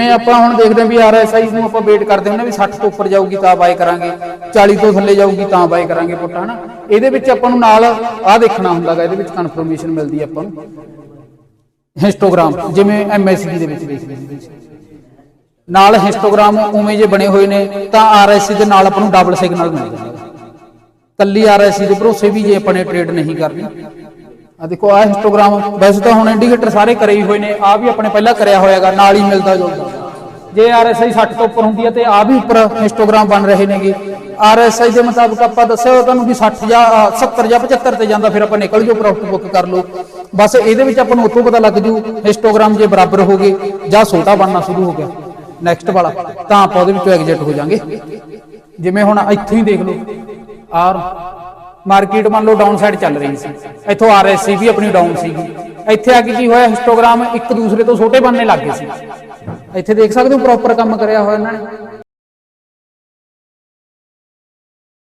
ਜਿਵੇਂ ਆਪਾਂ ਹੁਣ ਦੇਖਦੇ ਹਾਂ ਵੀ ਆਰਐਸਆਈ ਨੂੰ ਆਪਾਂ ਵੇਟ ਕਰਦੇ ਹੁੰਦੇ ਵੀ 60 ਤੋਂ ਉੱਪਰ ਜਾਊਗੀ ਤਾਂ ਬਾਈ ਕਰਾਂਗੇ 40 ਤੋਂ ਥੱਲੇ ਜਾਊਗੀ ਤਾਂ ਬਾਈ ਕਰਾਂਗੇ ਪੁੱਟ, ਹਨਾ? ਇਹਦੇ ਵਿੱਚ ਆਪਾਂ ਨੂੰ ਨਾਲ ਆਹ ਦੇਖਣਾ ਹੁੰਦਾਗਾ ਇਹਦੇ ਵਿੱਚ ਕਨਫਰਮੇਸ਼ਨ ਮਿਲਦੀ ਆਪਾਂ ਨੂੰ। ਹਿਸਟੋਗ੍ਰਾਮ ਜਿਵੇਂ ਐਮਐਸਡੀ ਦੇ ਵਿੱਚ ਦੇਖਦੇ ਨਾਲ ਹਿਸਟੋਗ੍ਰਾਮ ਉਵੇਂ ਜੇ ਬਣੇ ਹੋਏ ਨੇ, ਤਾਂ ਆਰਐਸਸੀ ਦੇ ਨਾਲ ਆਪਾਂ ਨੂੰ ਡਬਲ ਸਿਗਨਲ ਮਿਲ ਜਾਂਦਾ ਕੱਲੀ ਆਰਐਸਸੀ ਦੇ ਭਰੋਸੇ ਵੀ ਜੇ ਆਪਾਂ ਨੇ ਟ੍ਰੇਡ ਨਹੀਂ ਕਰਨੀ। ਆ ਦੇਖੋ ਆ ਹਿਸਟੋਗ੍ਰਾਮ ਵੈਸੇ ਤਾਂ ਹੁਣ ਇੰਡੀਕੇਟਰ ਸਾਰੇ ਕਰੇ ਹੀ ਹੋਏ ਨੇ ਆ ਵੀ ਆਪਣੇ ਪਹਿਲਾਂ ਕਰਿਆ ਹੋਇਆਗਾ ਨਾਲ ਹੀ ਮਿਲਦਾ ਜੁਲਦਾ ਜੇ ਆਰਐਸਆਈ 60 ਤੋਂ ਉੱਪਰ ਹੁੰਦੀ ਹੈ ਤੇ ਆ ਵੀ ਉੱਪਰ ਹਿਸਟੋਗ੍ਰਾਮ ਬਣ ਰਹੇ ਨੇਗੇ। ਆਰਐਸਆਈ ਦੇ ਮੁਤਾਬਕ ਆਪਾਂ ਦੱਸਿਆ ਹੋਇਆ ਤੁਹਾਨੂੰ ਵੀ 60 ਜਾਂ ਅ, 70 ਜਾਂ 75 ਤੇ ਜਾਂਦਾ ਫਿਰ ਆਪਾਂ ਨਿਕਲ ਜਾਓ ਪ੍ਰੋਫਿਟ ਬੁੱਕ ਕਰ ਲਓ। ਬਸ ਇਹਦੇ ਵਿੱਚ ਆਪਾਂ ਨੂੰ ਉੱਥੋਂ ਪਤਾ ਲੱਗ ਜੂ ਹਿਸਟੋਗ੍ਰਾਮ ਜੇ ਬਰਾਬਰ ਹੋ ਗਏ ਜਾਂ ਛੋਟਾ ਬਣਨਾ ਸ਼ੁਰੂ ਹੋ ਗਿਆ। ਨੈਕਸਟ ਵਾਲਾ ਤਾਂ ਆਪਾਂ ਉਹਦੇ ਵਿੱਚੋਂ ਐਗਜ਼ਿਟ ਹੋ ਜਾਾਂਗੇ। ਜਿਵੇਂ ਹੁਣ ਇੱਥੋਂ ਹੀ ਦੇਖ ਲਓ। ਆਰ ਮਾਰਕੀਟ ਮੰਨ ਲਓ ਡਾਊਨ ਸਾਈਡ ਚੱਲ ਰਹੀ ਸੀ। ਇੱਥੋਂ ਆਰਐਸਸੀ ਵੀ ਆਪਣੀ ਡਾਊਨ ਸੀਗੀ। ਇੱਥੇ ਆ ਕੇ ਕੀ ਹੋਇਆ ਹਿਸਟੋਗ੍ਰਾਮ ਇੱਕ ਦੂਸਰੇ ਤੋਂ ਛੋਟੇ ਬਣਨੇ ਲੱਗ ਗਏ ਸੀ। ਇੱਥੇ ਦੇਖ ਸਕਦੇ ਹੋ ਪ੍ਰੋਪਰ ਕੰਮ ਕਰਿਆ ਹੋਇਆ ਇਹਨਾਂ ਨੇ।